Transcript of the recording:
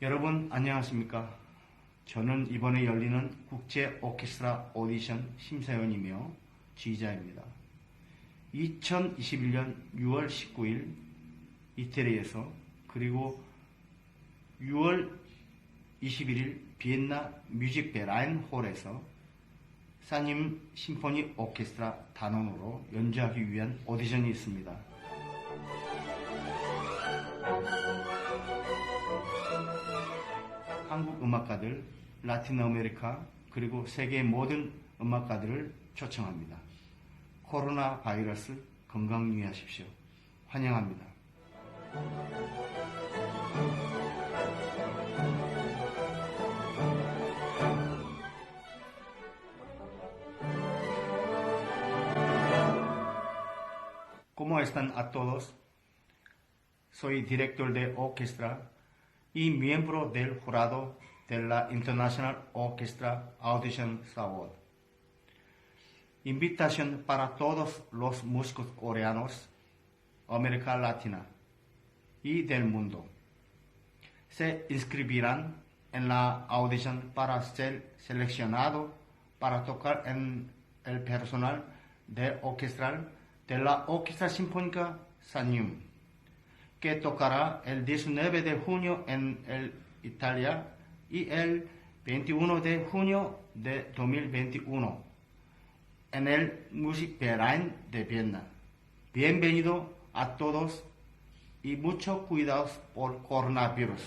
여러분 안녕하십니까? 저는 이번에 열리는 국제 오케스트라 오디션 심사위원이며 지휘자입니다. 2021년 6월 19일 이태리에서 그리고 6월 21일 비엔나 뮤직 베 라인 홀에서 사님 심포니 오케스트라 단원으로 연주하기 위한 오디션이 있습니다. 음악가들, 라틴 아메리카, 그리고 세계 모든 음악가들을 초청합니다. 코로나 바이러스 건강 유의하십시오. 환영합니다. ¿Cómo están a todos? Soy director de orquesta y miembro del jurado de la International Orchestra Audition Award. Invitación para todos los músicos coreanos, América Latina y del mundo. Se inscribirán en la audición para ser seleccionado para tocar en el personal de orquestral de la Orquesta Sinfónica Sanium que tocará el 19 de junio en el Italia y el 21 de junio de 2021 en el Music Verein de Viena. Bienvenido a todos y mucho cuidado por coronavirus.